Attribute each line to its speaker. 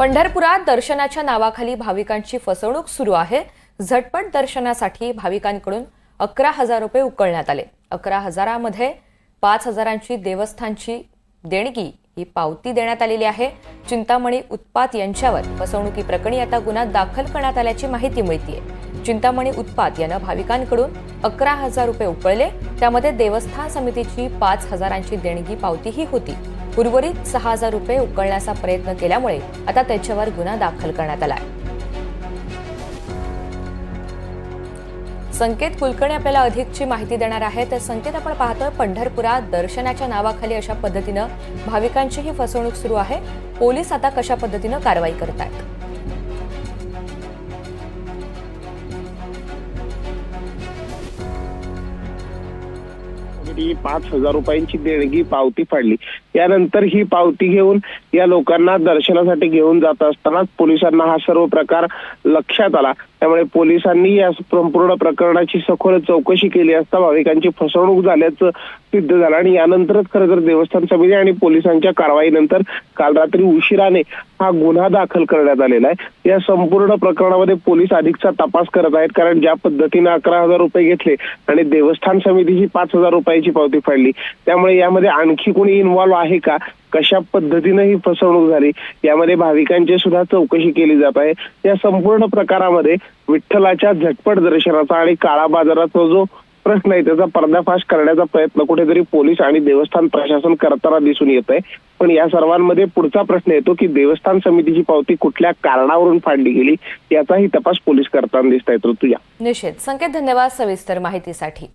Speaker 1: पंढरपुरात दर्शनाच्या नावाखाली भाविकांची फसवणूक सुरू आहे. झटपट दर्शनासाठी भाविकांकडून अकरा हजार रुपये उकळण्यात आले. अकरा हजारामध्ये पाच हजारांची देवस्थानची देणगी ही पावती देण्यात आलेली आहे. चिंतामणी उत्पात यांच्यावर फसवणुकीप्रकरणी आता गुन्हा दाखल करण्यात आल्याची माहिती मिळतीये. चिंतामणी उत्पात यानं भाविकांकडून अकरा हजार रुपये उकळले. त्यामध्ये देवस्थान समितीची पाच हजारांची देणगी पावतीही होती. उर्वरित सहा हजार रुपये उकळण्याचा प्रयत्न केल्यामुळे आता त्याच्यावर गुन्हा दाखल करण्यात आला आहे संकेत कुलकर्णी आपल्याला अधिकची माहिती देणार आहे तर संकेत आपण पाहतोय पंढरपुरात दर्शनाच्या नावाखाली अशा पद्धतीनं भाविकांची ही फसवणूक सुरू आहे. पोलीस आता कशा पद्धतीनं कारवाई करत आहेत
Speaker 2: पाच हजार रुपयांची देणगी पावती फाडली यानंतर ही पावती घेऊन या लोकांना दर्शनासाठी घेऊन जात असताना पोलिसांना हा सर्व प्रकार लक्षात आला. त्यामुळे पोलिसांनी या संपूर्ण प्रकरणाची सखोल चौकशी केली असता भाविकांची फसवणूक झाल्याचं सिद्ध झालं. आणि यानंतरच खरं तर देवस्थान समिती आणि पोलिसांच्या कारवाईनंतर काल रात्री उशिराने हा गुन्हा दाखल करण्यात आलेला आहे. या संपूर्ण प्रकरणामध्ये पोलीस अधिकचा तपास करत आहेत कारण ज्या पद्धतीने अकरा हजार रुपये घेतले आणि देवस्थान समितीची पाच हजार रुपयाची पावती फाडली त्यामुळे यामध्ये आणखी कोणी इन्व्हॉल्व्ह आहे का? कशा पद्धतीनं ही फसवणूक झाली यामध्ये भाविकांची सुद्धा चौकशी केली जात आहे. या संपूर्ण प्रकारामध्ये विठ्ठलाच्या झटपट दर्शनाचा आणि काळा बाजाराचा जो प्रश्न आहे त्याचा पर्दाफाश करण्याचा प्रयत्न कुठेतरी पोलीस आणि देवस्थान प्रशासन करताना दिसून येत आहे. पण या सर्वांमध्ये पुढचा प्रश्न येतो की देवस्थान समितीची पावती कुठल्या कारणावरून फाडली गेली याचाही तपास पोलीस करताना दिसत आहेत ऋतुजा.
Speaker 1: निषेध. संकेत धन्यवाद सविस्तर माहितीसाठी.